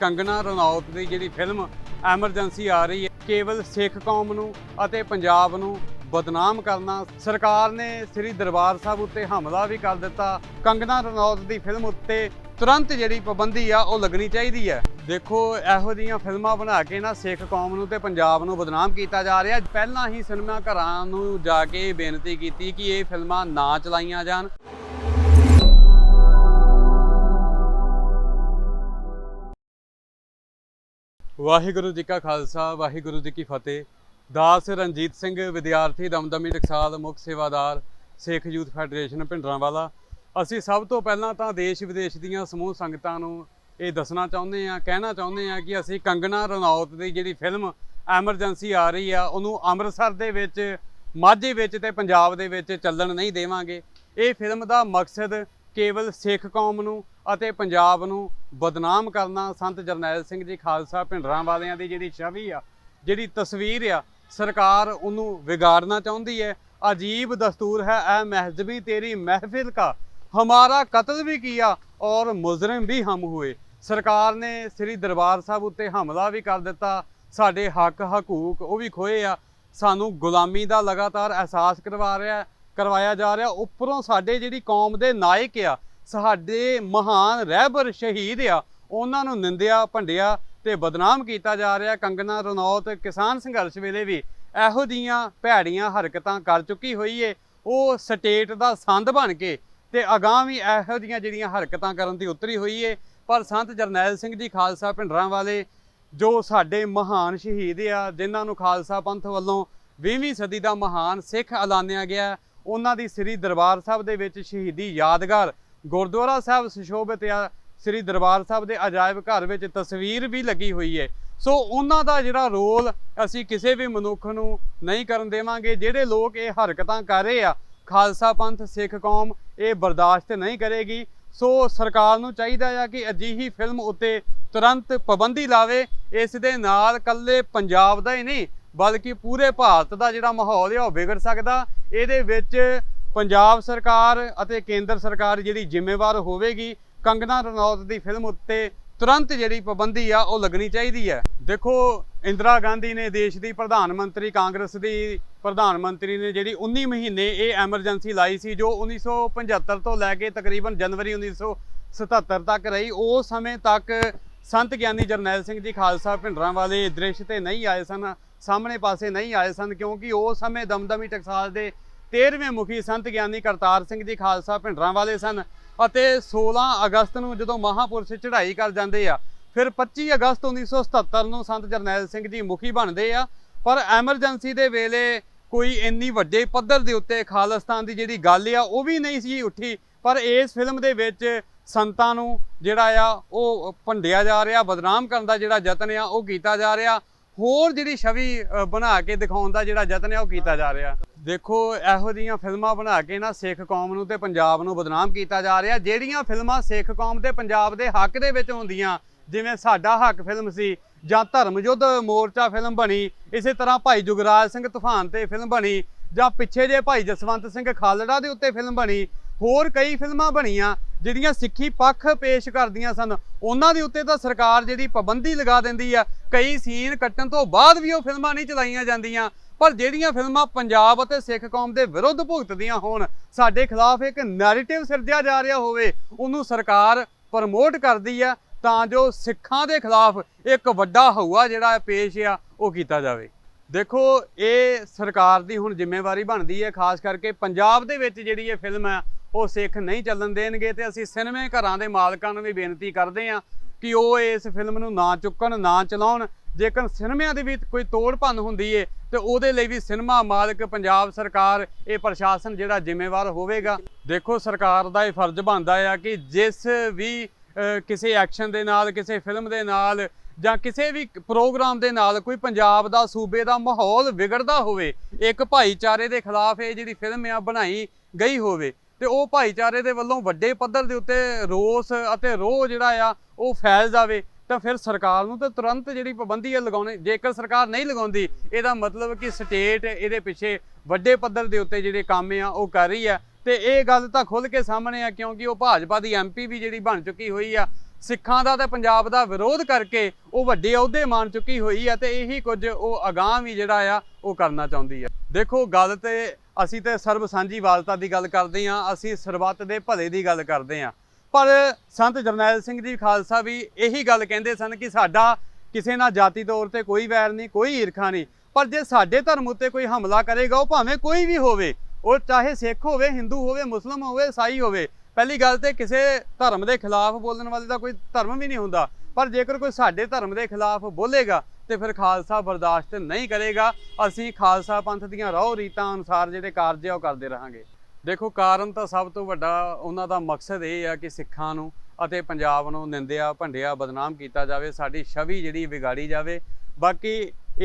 ਕੰਗਣਾ ਰਣੌਤ ਦੀ ਜਿਹੜੀ film emergency ਆ ਰਹੀ ਹੈ, ਕੇਵਲ ਸਿੱਖ ਕੌਮ ਨੂੰ ਅਤੇ ਪੰਜਾਬ ਨੂੰ ਬਦਨਾਮ ਕਰਨਾ, ਸਰਕਾਰ ਨੇ ਸ੍ਰੀ ਦਰਬਾਰ ਸਾਹਿਬ ਉੱਤੇ ਹਮਲਾ ਵੀ ਕਰ ਦਿੱਤਾ। ਕੰਗਣਾ ਰਣੌਤ ਦੀ ਫਿਲਮ ਉੱਤੇ ਤੁਰੰਤ ਜਿਹੜੀ ਪਾਬੰਦੀ ਆ, ਉਹ ਲੱਗਣੀ ਚਾਹੀਦੀ ਹੈ। ਦੇਖੋ, ਇਹੋ ਜਿਹੀਆਂ ਫਿਲਮਾਂ ਬਣਾ ਕੇ ਨਾ ਸਿੱਖ ਕੌਮ ਨੂੰ ਤੇ ਪੰਜਾਬ ਨੂੰ ਬਦਨਾਮ ਕੀਤਾ ਜਾ ਰਿਹਾ। ਪਹਿਲਾਂ ਹੀ ਸਿਨੇਮਾ ਘਰਾਂ ਨੂੰ ਜਾ ਕੇ ਬੇਨਤੀ ਕੀਤੀ ਕਿ ਇਹ ਫਿਲਮਾਂ ਨਾ ਚਲਾਈਆਂ ਜਾਣ। ਵਾਹਿਗੁਰੂ ਜੀ ਕਾ ਖਾਲਸਾ, ਵਾਹਿਗੁਰੂ ਜੀ ਕੀ ਫਤਿਹ। ਦਾਸ ਰਣਜੀਤ ਸਿੰਘ, ਵਿਦਿਆਰਥੀ, ਦਮਦਮੀ ਟਕਸਾਲ, ਮੁੱਖ ਸੇਵਾਦਾਰ, ਸਿੱਖ ਯੂਥ ਫੈਡਰੇਸ਼ਨ, ਭਿੰਡਰਾਂਵਾਲਾ। ਅਸੀਂ ਸਭ ਤੋਂ ਪਹਿਲਾਂ ਤਾਂ ਦੇਸ਼ ਵਿਦੇਸ਼ ਦੀਆਂ ਸਮੂਹ ਸੰਗਤਾਂ ਨੂੰ ਇਹ ਦੱਸਣਾ ਚਾਹੁੰਦੇ ਆ ਕਹਿਣਾ ਚਾਹੁੰਦੇ ਆ ਕਿ ਅਸੀਂ ਕੰਗਣਾ ਰਣੌਤ ਦੀ ਜਿਹੜੀ ਫਿਲਮ ਐਮਰਜੈਂਸੀ ਆ ਰਹੀ ਆ, ਉਹਨੂੰ ਅੰਮ੍ਰਿਤਸਰ ਦੇ ਵਿੱਚ, ਮਾਝੇ ਵਿੱਚ ਤੇ ਪੰਜਾਬ ਦੇ ਵਿੱਚ ਚੱਲਣ ਨਹੀਂ ਦੇਵਾਂਗੇ। ਇਹ ਫਿਲਮ ਦਾ ਮਕਸਦ ਕੇਵਲ ਸਿੱਖ ਕੌਮ ਨੂੰ ਅਤੇ ਪੰਜਾਬ ਨੂੰ ਬਦਨਾਮ ਕਰਨਾ ਸੰਤ ਜਰਨੈਲ ਸਿੰਘ ਜੀ ਖਾਲਸਾ ਭਿੰਡਰਾਂ ਵਾਲਿਆਂ ਦੀ ਜਿਹੜੀ ਛਵੀ ਆ, ਜਿਹੜੀ ਤਸਵੀਰ ਆ, ਸਰਕਾਰ ਉਹਨੂੰ ਵਿਗਾੜਨਾ ਚਾਹੁੰਦੀ ਹੈ। ਅਜੀਬ ਦਸਤੂਰ ਹੈ ਐ ਮਹਿਜ਼ਬੀ ਤੇਰੀ ਮਹਿਫਿਲ ਕਾ। ਹਮਾਰਾ ਕਤਲ ਵੀ ਕੀਆ ਔਰ ਮੁਜਰਮ ਵੀ ਹਮ ਹੋਏ। ਸਰਕਾਰ ਨੇ ਸ੍ਰੀ ਦਰਬਾਰ ਸਾਹਿਬ ਉੱਤੇ ਹਮਲਾ ਵੀ ਕਰ ਦਿੱਤਾ। ਸਾਡੇ ਹੱਕ ਹਕੂਕ ਉਹ ਵੀ ਖੋਏ ਆ। ਸਾਨੂੰ ਗੁਲਾਮੀ ਦਾ ਲਗਾਤਾਰ ਅਹਿਸਾਸ ਕਰਵਾ ਰਿਹਾ, ਕਰਵਾਇਆ ਜਾ ਰਿਹਾ। ਉੱਪਰੋਂ ਸਾਡੇ ਜਿਹੜੀ ਕੌਮ ਦੇ ਨਾਇਕ ਆ ਸਾਡੇ ਮਹਾਨ ਰਹਿਬਰ ਸ਼ਹੀਦ ਆ, ਉਹਨਾਂ ਨੂੰ ਨਿੰਦਿਆ, ਭੰਡਿਆ ਤੇ ਬਦਨਾਮ ਕੀਤਾ ਜਾ ਰਿਹਾ। ਕੰਗਨਾ, ਰਣੌਤ, ਕਿਸਾਨ ਸੰਘਰਸ਼ ਵੇਲੇ ਵੀ ਇਹੋ ਜੀਆਂ ਭੈੜੀਆਂ ਹਰਕਤਾਂ ਕਰ ਚੁੱਕੀ ਹੋਈ ਏ। ਉਹ ਸਟੇਟ ਦਾ ਸੰਦ ਬਣ ਕੇ ਤੇ ਅਗਾਂਹ ਵੀ ਇਹੋ ਜੀਆਂ ਜਿਹੜੀਆਂ ਹਰਕਤਾਂ ਕਰਨ ਦੀ ਉਤਰੀ ਹੋਈ ਏ। ਪਰ ਸੰਤ ਜਰਨੈਲ ਸਿੰਘ ਜੀ, ਖਾਲਸਾ ਭਿੰਡਰਾਂ ਵਾਲੇ, ਜੋ ਸਾਡੇ ਮਹਾਨ ਸ਼ਹੀਦ ਆ, ਜਿਨ੍ਹਾਂ ਨੂੰ ਖਾਲਸਾ ਪੰਥ ਵੱਲੋਂ 20ਵੀਂ ਸਦੀ ਦਾ ਮਹਾਨ ਸਿੱਖ ਐਲਾਨਿਆ ਗਿਆ, ਉਹਨਾਂ ਦੀ ਸ੍ਰੀ ਦਰਬਾਰ ਸਾਹਿਬ ਦੇ ਵਿੱਚ ਸ਼ਹੀਦੀ ਯਾਦਗਾਰ ਗੁਰਦੁਆਰਾ ਸਾਹਿਬ ਸੁਸ਼ੋਭਿਤ ਆ ਸ੍ਰੀ ਦਰਬਾਰ ਸਾਹਿਬ ਦੇ ਅਜਾਇਬ ਘਰ ਵਿੱਚ ਤਸਵੀਰ ਵੀ ਲੱਗੀ ਹੋਈ ਹੈ ਸੋ ਉਹਨਾਂ ਦਾ ਜਿਹੜਾ ਰੋਲ ਅਸੀਂ ਕਿਸੇ ਵੀ ਮਨੁੱਖ ਨੂੰ ਨਹੀਂ ਕਰਨ ਦੇਵਾਂਗੇ, ਜਿਹੜੇ ਲੋਕ ਇਹ ਹਰਕਤਾਂ ਕਰ ਰਹੇ ਆ, ਖਾਲਸਾ ਪੰਥ, ਸਿੱਖ ਕੌਮ, ਇਹ ਬਰਦਾਸ਼ਤ ਨਹੀਂ ਕਰੇਗੀ। ਸੋ ਸਰਕਾਰ ਨੂੰ ਚਾਹੀਦਾ ਆ ਕਿ ਅਜਿਹੀ ਫਿਲਮ ਉੱਤੇ ਤੁਰੰਤ ਪਾਬੰਦੀ ਲਾਵੇ, ਇਸ ਦੇ ਨਾਲ ਕੱਲੇ ਪੰਜਾਬ ਦਾ ਹੀ ਨਹੀਂ, ਬਲਕਿ ਪੂਰੇ ਭਾਰਤ ਦਾ ਜਿਹੜਾ ਮਾਹੌਲ ਹੈ ਉਹ ਵਿਗੜ ਸਕਦਾ। ਇਹਦੇ ਵਿੱਚ ਪੰਜਾਬ ਸਰਕਾਰ ਅਤੇ ਕੇਂਦਰ ਸਰਕਾਰ ਜਿਹੜੀ ਜ਼ਿੰਮੇਵਾਰ ਹੋਵੇਗੀ, ਕੰਗਨਾ ਰਣੌਤ ਦੀ ਫਿਲਮ ਉੱਤੇ ਤੁਰੰਤ ਜਿਹੜੀ ਪਾਬੰਦੀ ਆ, ਉਹ ਲੱਗਣੀ ਚਾਹੀਦੀ ਹੈ। ਦੇਖੋ, ਇੰਦਰਾ ਗਾਂਧੀ ਨੇ ਦੇਸ਼ ਦੀ ਪ੍ਰਧਾਨ ਮੰਤਰੀ, ਕਾਂਗਰਸ ਦੀ ਪ੍ਰਧਾਨ ਮੰਤਰੀ ਨੇ ਜਿਹੜੀ 19 ਮਹੀਨੇ ਇਹ ਐਮਰਜੈਂਸੀ ਲਾਈ ਸੀ, ਜੋ 1975 ਤੋਂ ਲੈ ਕੇ ਤਕਰੀਬਨ ਜਨਵਰੀ 1977 ਤੱਕ ਰਹੀ ਉਸ ਸਮੇਂ ਤੱਕ ਸੰਤ ਗਿਆਨੀ ਜਰਨੈਲ ਸਿੰਘ ਜੀ ਖਾਲਸਾ ਭਿੰਡਰਾਂ ਵਾਲੇ ਦ੍ਰਿਸ਼ ਤੇ ਨਹੀਂ ਆਏ ਸਨ, ਸਾਹਮਣੇ ਪਾਸੇ ਨਹੀਂ ਆਏ ਸਨ, ਕਿਉਂਕਿ ਉਸ ਸਮੇਂ ਦਮਦਮੀ ਟਕਸਾਲ ਦੇ 13ਵੇਂ ਮੁਖੀ ਸੰਤ ਗਿਆਨੀ ਕਰਤਾਰ ਸਿੰਘ ਜੀ ਖਾਲਸਾ ਭਿੰਡਰਾਂ ਵਾਲੇ ਸਨ ਅਤੇ 16 ਅਗਸਤ ਨੂੰ ਜਦੋਂ ਮਹਾਪੁਰਸ਼ ਚੜ੍ਹਾਈ ਕਰ ਜਾਂਦੇ ਆ, ਫਿਰ 25 ਅਗਸਤ 1977 ਨੂੰ ਸੰਤ ਜਰਨੈਲ ਸਿੰਘ ਜੀ ਮੁਖੀ ਬਣਦੇ ਆ। ਪਰ ਐਮਰਜੈਂਸੀ ਦੇ ਵੇਲੇ ਕੋਈ ਇੰਨੀ ਵੱਡੇ ਪੱਧਰ ਦੇ ਉੱਤੇ ਖਾਲਿਸਤਾਨ ਦੀ ਜਿਹੜੀ ਗੱਲ ਆ, ਉਹ ਵੀ ਨਹੀਂ ਸੀ ਉੱਠੀ। ਪਰ ਇਸ ਫਿਲਮ ਦੇ ਵਿੱਚ ਸੰਤਾਂ ਨੂੰ ਜਿਹੜਾ ਆ, ਉਹ ਭੰਡਿਆ ਜਾ ਰਿਹਾ, ਬਦਨਾਮ ਕਰਨ ਦਾ ਜਿਹੜਾ ਯਤਨ ਆ, ਉਹ ਕੀਤਾ ਜਾ ਰਿਹਾ। ਹੋਰ ਜਿਹੜੀ ਛਵੀ ਬਣਾ ਕੇ ਦਿਖਾਉਣ ਦਾ ਜਿਹੜਾ ਯਤਨ ਆ, ਉਹ ਕੀਤਾ ਜਾ ਰਿਹਾ। ਦੇਖੋ, ਇਹੋ ਜਿਹੀਆਂ ਫਿਲਮਾਂ ਬਣਾ ਕੇ ਨਾ ਸਿੱਖ ਕੌਮ ਨੂੰ ਤੇ ਪੰਜਾਬ ਨੂੰ ਬਦਨਾਮ ਕੀਤਾ ਜਾ ਰਿਹਾ। ਜਿਹੜੀਆਂ ਫਿਲਮਾਂ ਸਿੱਖ ਕੌਮ ਤੇ ਪੰਜਾਬ ਦੇ ਹੱਕ ਦੇ ਵਿੱਚ ਹੁੰਦੀਆਂ, ਜਿਵੇਂ ਸਾਡਾ ਹੱਕ ਫਿਲਮ ਸੀ ਜਾਂ ਧਰਮ ਯੁੱਧ ਮੋਰਚਾ ਫਿਲਮ ਬਣੀ, ਇਸੇ ਤਰ੍ਹਾਂ ਭਾਈ ਜੁਗਰਾਜ ਸਿੰਘ ਤੂਫਾਨ ਤੇ ਫਿਲਮ ਬਣੀ, ਜਾਂ ਪਿੱਛੇ ਜੇ ਭਾਈ ਜਸਵੰਤ ਸਿੰਘ ਖਾਲੜਾ ਦੇ ਉੱਤੇ ਫਿਲਮ ਬਣੀ, ਹੋਰ ਕਈ ਫਿਲਮਾਂ ਬਣੀਆਂ ਜਿਹੜੀਆਂ ਸਿੱਖੀ ਪੱਖ ਪੇਸ਼ ਕਰਦੀਆਂ ਸਨ। ਉਹਨਾਂ ਦੇ ਉੱਤੇ ਤਾਂ ਸਰਕਾਰ ਜਿਹੜੀ ਪਾਬੰਦੀ ਲਗਾ ਦਿੰਦੀ ਆ, ਕਈ ਸੀਨ ਕੱਟਣ ਤੋਂ ਬਾਅਦ ਵੀ ਉਹ ਫਿਲਮਾਂ ਨਹੀਂ ਚਲਾਈਆਂ ਜਾਂਦੀਆਂ। ਪਰ ਜਿਹੜੀਆਂ ਫਿਲਮਾਂ ਪੰਜਾਬ ਅਤੇ ਸਿੱਖ ਕੌਮ ਦੇ ਵਿਰੁੱਧ ਭੁਗਤਦੀਆਂ ਹੋਣ, ਸਾਡੇ ਖਿਲਾਫ ਇੱਕ ਨੈਰੇਟਿਵ ਸਿਰਜਿਆ ਜਾ ਰਿਹਾ ਹੋਵੇ, ਉਹਨੂੰ ਸਰਕਾਰ ਪ੍ਰਮੋਟ ਕਰਦੀ ਆ ਤਾਂ ਜੋ ਸਿੱਖਾਂ ਦੇ ਖਿਲਾਫ ਇੱਕ ਵੱਡਾ ਹਊਆ ਜਿਹੜਾ ਪੇਸ਼ ਆ, ਉਹ ਕੀਤਾ ਜਾਵੇ। ਦੇਖੋ, ਇਹ ਸਰਕਾਰ ਦੀ ਹੁਣ ਜ਼ਿੰਮੇਵਾਰੀ ਬਣਦੀ ਹੈ, ਖਾਸ ਕਰਕੇ ਪੰਜਾਬ ਦੇ ਵਿੱਚ ਜਿਹੜੀ ਇਹ ਫਿਲਮ ਹੈ ਉਹ ਸਿੱਖ ਨਹੀਂ ਚੱਲਣ ਦੇਣਗੇ ਤੇ ਅਸੀਂ ਸਿਨੇਮੇ ਘਰਾਂ ਦੇ ਮਾਲਕਾਂ ਨੂੰ ਵੀ ਬੇਨਤੀ ਕਰਦੇ ਹਾਂ ਕਿ ਉਹ ਇਸ ਫਿਲਮ ਨੂੰ ਨਾ ਚੁੱਕਣ, ਨਾ ਚਲਾਉਣ ਜੇਕਰ ਸਿਨੇਮਿਆਂ ਦੇ ਵਿੱਚ ਕੋਈ ਤੋੜ ਭੰਨ ਹੁੰਦੀ ਏ, ਤੇ ਉਹਦੇ ਲਈ ਵੀ ਸਿਨੇਮਾ ਮਾਲਕ ਪੰਜਾਬ ਸਰਕਾਰ, ਇਹ ਪ੍ਰਸ਼ਾਸਨ ਜਿਹੜਾ ਜ਼ਿੰਮੇਵਾਰ ਹੋਵੇਗਾ। ਦੇਖੋ, ਸਰਕਾਰ ਦਾ ਇਹ ਫਰਜ਼ ਬਣਦਾ ਆ ਕਿ ਜਿਸ ਵੀ ਕਿਸੇ ਐਕਸ਼ਨ ਦੇ ਨਾਲ, ਕਿਸੇ ਫਿਲਮ ਦੇ ਨਾਲ ਜਾਂ ਕਿਸੇ ਵੀ ਪ੍ਰੋਗਰਾਮ ਦੇ ਨਾਲ ਕੋਈ ਪੰਜਾਬ ਦਾ ਸੂਬੇ ਦਾ ਮਾਹੌਲ ਵਿਗੜਦਾ ਹੋਵੇ, ਇੱਕ ਭਾਈਚਾਰੇ ਦੇ ਖਿਲਾਫ ਇਹ ਜਿਹੜੀ ਫਿਲਮ ਆ ਬਣਾਈ ਗਈ ਹੋਵੇ, ਤੇ ਉਹ ਭਾਈਚਾਰੇ ਦੇ ਵੱਲੋਂ ਵੱਡੇ ਪੱਧਰ ਦੇ ਉੱਤੇ ਰੋਸ ਅਤੇ ਰੋਹ ਜਿਹੜਾ ਆ, ਉਹ ਫੈਲ ਜਾਵੇ। ਤਾਂ ਫਿਰ ਸਰਕਾਰ ਨੂੰ ਤਾਂ ਤੁਰੰਤ ਜਿਹੜੀ ਪਾਬੰਦੀ ਹੈ ਲਗਾਉਣੀ, ਜੇਕਰ ਸਰਕਾਰ ਨਹੀਂ ਲਗਾਉਂਦੀ, ਇਹਦਾ ਮਤਲਬ ਕਿ ਸਟੇਟ ਇਹਦੇ ਪਿੱਛੇ ਵੱਡੇ ਪੱਧਰ ਦੇ ਉੱਤੇ ਜਿਹੜੇ ਕੰਮ ਆ, ਉਹ ਕਰ ਰਹੀ ਆ। ਤੇ ਇਹ ਗੱਲ ਤਾਂ ਖੁੱਲ ਕੇ ਸਾਹਮਣੇ ਆ, ਕਿਉਂਕਿ ਉਹ ਭਾਜਪਾ ਦੀ ਐਮਪੀ ਵੀ ਜਿਹੜੀ ਬਣ ਚੁੱਕੀ ਹੋਈ ਆ, ਸਿੱਖਾਂ ਦਾ ਤੇ ਪੰਜਾਬ ਦਾ ਵਿਰੋਧ ਕਰਕੇ ਉਹ ਵੱਡੇ ਅਹੁਦੇ ਮਾਣ ਚੁੱਕੀ ਹੋਈ ਆ ਤੇ ਇਹੀ ਕੁਝ ਉਹ ਅਗਾਂਹ ਵੀ ਜਿਹੜਾ ਆ, ਉਹ ਕਰਨਾ ਚਾਹੁੰਦੀ ਆ। ਦੇਖੋ, ਗੱਲ ਤੇ ਅਸੀਂ ਤੇ ਸਰਬ ਸਾਂਝੀਵਾਲਤਾ ਦੀ ਗੱਲ ਕਰਦੇ ਹਾਂ ਅਸੀਂ ਸਰਬੱਤ ਦੇ ਭਲੇ ਦੀ ਗੱਲ ਕਰਦੇ ਹਾਂ ਪਰ ਸੰਤ ਜਰਨੈਲ ਸਿੰਘ ਜੀ ਖਾਲਸਾ ਵੀ ਇਹੀ ਗੱਲ ਕਹਿੰਦੇ ਸਨ ਕਿ ਸਾਡਾ ਕਿਸੇ ਨਾਲ ਜਾਤੀ ਤੌਰ ਤੇ ਕੋਈ ਵੈਰ ਨਹੀਂ, ਕੋਈ ਈਰਖਾ ਨਹੀਂ। ਪਰ ਜੇ ਸਾਡੇ ਧਰਮ ਉੱਤੇ ਕੋਈ ਹਮਲਾ ਕਰੇਗਾ, ਉਹ ਭਾਵੇਂ ਕੋਈ ਵੀ ਹੋਵੇ, ਉਹ ਚਾਹੇ ਸਿੱਖ ਹੋਵੇ, ਹਿੰਦੂ ਹੋਵੇ, ਮੁਸਲਮ ਹੋਵੇ, ਈਸਾਈ ਹੋਵੇ, ਪਹਿਲੀ ਗੱਲ ਤੇ ਕਿਸੇ ਧਰਮ ਦੇ ਖਿਲਾਫ ਬੋਲਣ ਵਾਲੇ ਦਾ ਕੋਈ ਧਰਮ ਵੀ ਨਹੀਂ ਹੁੰਦਾ। ਪਰ ਜੇਕਰ ਕੋਈ ਸਾਡੇ ਧਰਮ ਦੇ ਖਿਲਾਫ ਬੋਲੇਗਾ, ਤੇ ਫਿਰ ਖਾਲਸਾ ਬਰਦਾਸ਼ਤ ਨਹੀਂ ਕਰੇਗਾ। ਅਸੀਂ ਖਾਲਸਾ ਪੰਥ ਦੀਆਂ ਰਹੁ ਰੀਤਾਂ ਅਨੁਸਾਰ ਜਿਹੜੇ ਕਾਰਜ ਆ, ਉਹ ਕਰਦੇ ਰਹਾਂਗੇ। ਦੇਖੋ, ਕਾਰਨ ਤਾਂ ਸਭ ਤੋਂ ਵੱਡਾ ਉਹਨਾਂ ਦਾ ਮਕਸਦ ਇਹ ਆ ਕਿ ਸਿੱਖਾਂ ਨੂੰ ਅਤੇ ਪੰਜਾਬ ਨੂੰ ਨਿੰਦਿਆ, ਭੰਡਿਆ, ਬਦਨਾਮ ਕੀਤਾ ਜਾਵੇ, ਸਾਡੀ ਛਵੀ ਜਿਹੜੀ ਵਿਗਾੜੀ ਜਾਵੇ। ਬਾਕੀ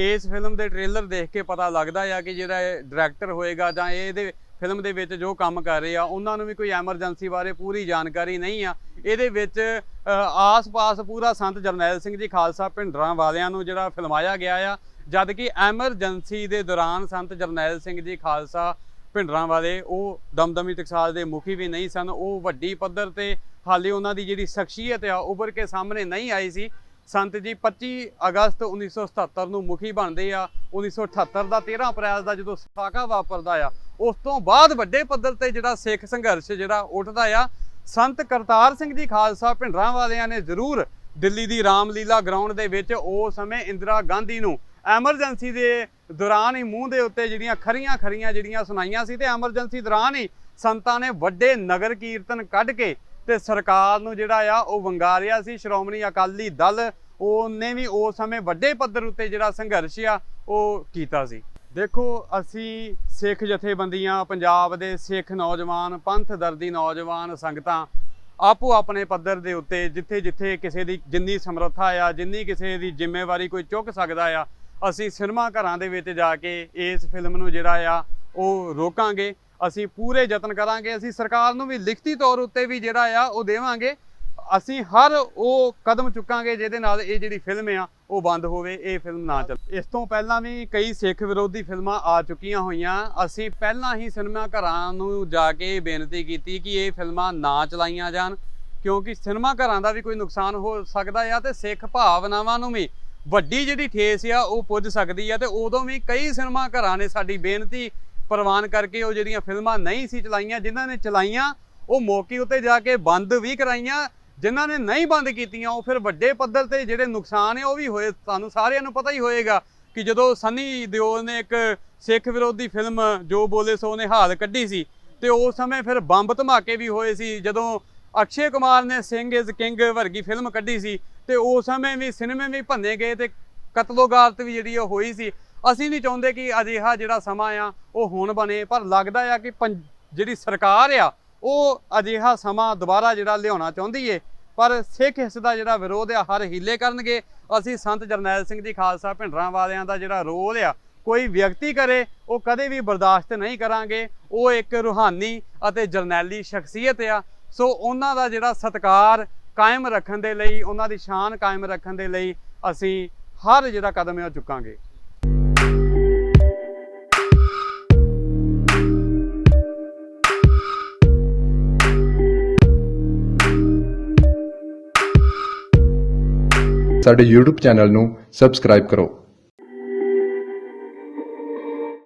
ਇਸ ਫਿਲਮ ਦੇ ਟ੍ਰੇਲਰ ਦੇਖ ਕੇ ਪਤਾ ਲੱਗਦਾ ਆ ਕਿ ਜਿਹੜਾ ਇਹ ਡਾਇਰੈਕਟਰ ਹੋਏਗਾ ਜਾਂ ਇਹਦੇ ਫਿਲਮ ਦੇ ਵਿੱਚ ਜੋ ਕੰਮ ਕਰ ਰਹੇ ਆ, ਉਹਨਾਂ ਨੂੰ ਵੀ ਕੋਈ ਐਮਰਜੈਂਸੀ ਬਾਰੇ ਪੂਰੀ ਜਾਣਕਾਰੀ ਨਹੀਂ ਆ। ਇਹਦੇ ਵਿੱਚ ਆਸ-ਪਾਸ ਪੂਰਾ ਸੰਤ ਜਰਨੈਲ ਸਿੰਘ ਜੀ ਖਾਲਸਾ ਭਿੰਡਰਾਂ ਵਾਲਿਆਂ ਨੂੰ ਜਿਹੜਾ ਫਿਲਮਾਇਆ ਗਿਆ ਆ, ਜਦ ਕਿ ਐਮਰਜੈਂਸੀ ਦੇ ਦੌਰਾਨ ਸੰਤ ਜਰਨੈਲ ਸਿੰਘ ਜੀ ਖਾਲਸਾ ਭਿੰਡਰਾਂ ਵਾਲੇ, ਉਹ ਦਮਦਮੀ ਟਕਸਾਲ ਦੇ ਮੁਖੀ ਵੀ ਨਹੀਂ ਸਨ। ਉਹ ਵੱਡੀ ਪੱਧਰ ਤੇ ਹਾਲੇ ਉਹਨਾਂ ਦੀ ਜਿਹੜੀ ਸ਼ਖਸੀਅਤ ਆ ਉਭਰ ਕੇ ਸਾਹਮਣੇ ਨਹੀਂ ਆਈ ਸੀ। ਸੰਤ ਜੀ 25 ਅਗਸਤ 1977 ਨੂੰ ਮੁਖੀ ਬਣਦੇ ਆ। 1978 ਦਾ 13 ਅਪ੍ਰੈਲ ਦਾ ਜਦੋਂ ਸਾਕਾ ਵਾਪਰਦਾ ਆ, ਉਸ ਤੋਂ ਬਾਅਦ ਵੱਡੇ ਪੱਧਰ ਤੇ ਜਿਹੜਾ ਸਿੱਖ ਸੰਘਰਸ਼ ਜਿਹੜਾ ਉੱਠਦਾ ਆ, ਸੰਤ ਕਰਤਾਰ ਸਿੰਘ ਜੀ ਖਾਲਸਾ ਭਿੰਡਰਾਂ ਵਾਲਿਆਂ ਨੇ ਜ਼ਰੂਰ ਦਿੱਲੀ ਦੀ ਰਾਮਲੀਲਾ ਗਰਾਊਂਡ ਦੇ ਵਿੱਚ ਉਸ ਸਮੇਂ ਇੰਦਰਾ ਗਾਂਧੀ ਨੂੰ ਐਮਰਜੈਂਸੀ ਦੇ ਦੌਰਾਨ ਹੀ ਮੂੰਹ ਦੇ ਉੱਤੇ ਜਿਹੜੀਆਂ ਖਰੀਆਂ ਖਰੀਆਂ ਜਿਹੜੀਆਂ ਸੁਣਾਈਆਂ ਸੀ ਤੇ ਐਮਰਜੈਂਸੀ ਦੌਰਾਨ ਹੀ ਸੰਤਾਂ ਨੇ ਵੱਡੇ ਨਗਰ ਕੀਰਤਨ ਕੱਢ ਕੇ ਤੇ ਸਰਕਾਰ ਨੂੰ ਜਿਹੜਾ ਆ ਉਹ ਵੰਗਾਰਿਆ ਸੀ। ਸ਼੍ਰੋਮਣੀ ਅਕਾਲੀ ਦਲ ਉਹਨੇ ਵੀ ਉਸ ਸਮੇਂ ਵੱਡੇ ਪੱਧਰ ਉੱਤੇ ਜਿਹੜਾ ਸੰਘਰਸ਼ ਆ, ਉਹ ਕੀਤਾ ਸੀ। ਦੇਖੋ, ਅਸੀਂ ਸਿੱਖ ਜਥੇਬੰਦੀਆਂ, ਪੰਜਾਬ ਦੇ ਸਿੱਖ ਨੌਜਵਾਨ, ਪੰਥ ਦਰਦੀ ਨੌਜਵਾਨ ਸੰਗਤਾਂ ਆਪੋ ਆਪਣੇ ਪੱਧਰ ਦੇ ਉੱਤੇ ਜਿੱਥੇ ਜਿੱਥੇ ਕਿਸੇ ਦੀ ਜਿੰਨੀ ਸਮਰੱਥਾ ਆ, ਜਿੰਨੀ ਕਿਸੇ ਦੀ ਜ਼ਿੰਮੇਵਾਰੀ ਕੋਈ ਚੁੱਕ ਸਕਦਾ ਆ ਅਸੀਂ ਸਿਨੇਮਾ ਘਰਾਂ ਦੇ ਵਿੱਚ ਜਾ ਕੇ ਇਸ ਫਿਲਮ ਨੂੰ ਜਿਹੜਾ ਆ, ਉਹ ਰੋਕਾਂਗੇ। ਅਸੀਂ ਪੂਰੇ ਯਤਨ ਕਰਾਂਗੇ। ਅਸੀਂ ਸਰਕਾਰ ਨੂੰ ਵੀ ਲਿਖਤੀ ਤੌਰ ਉੱਤੇ ਵੀ ਜਿਹੜਾ ਆ, ਉਹ ਦੇਵਾਂਗੇ। ਅਸੀਂ ਹਰ ਉਹ ਕਦਮ ਚੁੱਕਾਂਗੇ ਜਿਹਦੇ ਨਾਲ ਇਹ ਜਿਹੜੀ ਫਿਲਮ ਆ, ਉਹ ਬੰਦ ਹੋਵੇ, ਇਹ ਫਿਲਮ ਨਾ ਚੱਲੇ। ਇਸ ਤੋਂ ਪਹਿਲਾਂ ਵੀ ਕਈ ਸਿੱਖ ਵਿਰੋਧੀ ਫਿਲਮਾਂ ਆ ਚੁੱਕੀਆਂ ਹੋਈਆਂ। ਅਸੀਂ ਪਹਿਲਾਂ ਹੀ ਸਿਨੇਮਾ ਘਰਾਂ ਨੂੰ ਜਾ ਕੇ ਬੇਨਤੀ ਕੀਤੀ ਕਿ ਇਹ ਫਿਲਮਾਂ ਨਾ ਚਲਾਈਆਂ ਜਾਣ, ਕਿਉਂਕਿ ਸਿਨੇਮਾ ਘਰਾਂ ਦਾ ਵੀ ਕੋਈ ਨੁਕਸਾਨ ਹੋ ਸਕਦਾ ਆ ਤੇ ਸਿੱਖ ਭਾਵਨਾਵਾਂ ਨੂੰ ਵੀ ਵੱਡੀ ਜਿਹੜੀ ਠੇਸ ਆ, ਉਹ ਪੁੱਜ ਸਕਦੀ ਆ ਤੇ ਉਦੋਂ ਵੀ ਕਈ ਸਿਨੇਮਾ ਘਰਾਂ ਨੇ ਸਾਡੀ ਬੇਨਤੀ ਪ੍ਰਵਾਨ ਕਰਕੇ ਉਹ ਜਿਹੜੀਆਂ ਫਿਲਮਾਂ ਨਹੀਂ ਸੀ ਚਲਾਈਆਂ, ਜਿਨ੍ਹਾਂ ਨੇ ਚਲਾਈਆਂ, ਉਹ ਮੌਕੇ ਉੱਤੇ ਜਾ ਕੇ ਬੰਦ ਵੀ ਕਰਾਈਆਂ, ਜਿਨ੍ਹਾਂ ਨੇ ਨਹੀਂ ਬੰਦ ਕੀਤੀਆਂ, ਉਹ ਫਿਰ ਵੱਡੇ ਪੱਧਰ ਤੇ ਜਿਹੜੇ ਨੁਕਸਾਨ ਹੈ ਉਹ ਵੀ ਹੋਏ, ਤੁਹਾਨੂੰ ਸਾਰਿਆਂ ਨੂੰ ਪਤਾ ਹੀ ਹੋਏਗਾ ਕਿ ਜਦੋਂ ਸਨੀ ਦਿਓਲ ਨੇ ਇੱਕ ਸਿੱਖ ਵਿਰੋਧੀ ਫਿਲਮ ਜੋ ਬੋਲੇ ਸੋ ਨੇ ਹਾਲ ਕੱਢੀ ਸੀ ਤੇ ਉਸ ਸਮੇਂ ਫਿਰ ਬੰਬ ਧਮਾਕੇ ਵੀ ਹੋਏ ਸੀ, ਜਦੋਂ ਅਕਸ਼ੇ ਕੁਮਾਰ ਨੇ ਸਿੰਘ ਇਜ਼ ਕਿੰਗ ਵਰਗੀ ਫਿਲਮ ਕੱਢੀ ਸੀ ਤੇ ਉਸ ਸਮੇਂ ਵੀ ਸਿਨੇਮੇ ਵੀ ਭੰਨੇ ਗਏ ਤੇ ਕਤਲੋਗਾਰਤ ਵੀ ਜਿਹੜੀ ਉਹ ਹੋਈ ਸੀ। ਅਸੀਂ ਨਹੀਂ ਚਾਹੁੰਦੇ ਕਿ ਅਜਿਹਾ ਜਿਹੜਾ ਸਮਾਂ ਆ, ਉਹ ਹੁਣ ਬਣੇ, ਪਰ ਲੱਗਦਾ ਆ ਕਿ ਪੰਜ- ਜਿਹੜੀ ਸਰਕਾਰ ਆ, ਉਹ ਅਜਿਹਾ ਸਮਾਂ ਦੁਬਾਰਾ ਜਿਹੜਾ ਲਿਆਉਣਾ ਚਾਹੁੰਦੀ ਏ। ਪਰ ਸਿੱਖ ਹਿੱਸੇ ਦਾ ਜਿਹੜਾ ਵਿਰੋਧ ਆ, ਹਰ ਹੀਲੇ ਕਰਨਗੇ। ਅਸੀਂ ਸੰਤ ਜਰਨੈਲ ਸਿੰਘ ਜੀ, ਖਾਲਸਾ ਭਿੰਡਰਾਂ ਵਾਲਿਆਂ ਦਾ ਜਿਹੜਾ ਰੋਲ ਆ, ਕੋਈ ਵਿਅਕਤੀ ਕਰੇ, ਉਹ ਕਦੇ ਵੀ ਬਰਦਾਸ਼ਤ ਨਹੀਂ ਕਰਾਂਗੇ। ਉਹ ਇੱਕ ਰੂਹਾਨੀ ਅਤੇ ਜਰਨੈਲੀ ਸ਼ਖਸੀਅਤ ਆ। ਸੋ ਉਹਨਾਂ ਦਾ ਜਿਹੜਾ ਸਤਕਾਰ ਕਾਇਮ ਰੱਖਣ ਦੇ ਲਈ, ਉਹਨਾਂ ਦੀ ਸ਼ਾਨ ਕਾਇਮ ਰੱਖਣ ਦੇ ਲਈ ਅਸੀਂ ਹਰ ਜਿਹੜਾ ਕਦਮ ਹੈ ਉਹ ਚੁੱਕਾਂਗੇ। ਸਾਡੇ YouTube ਚੈਨਲ ਨੂੰ ਸਬਸਕ੍ਰਾਈਬ ਕਰੋ।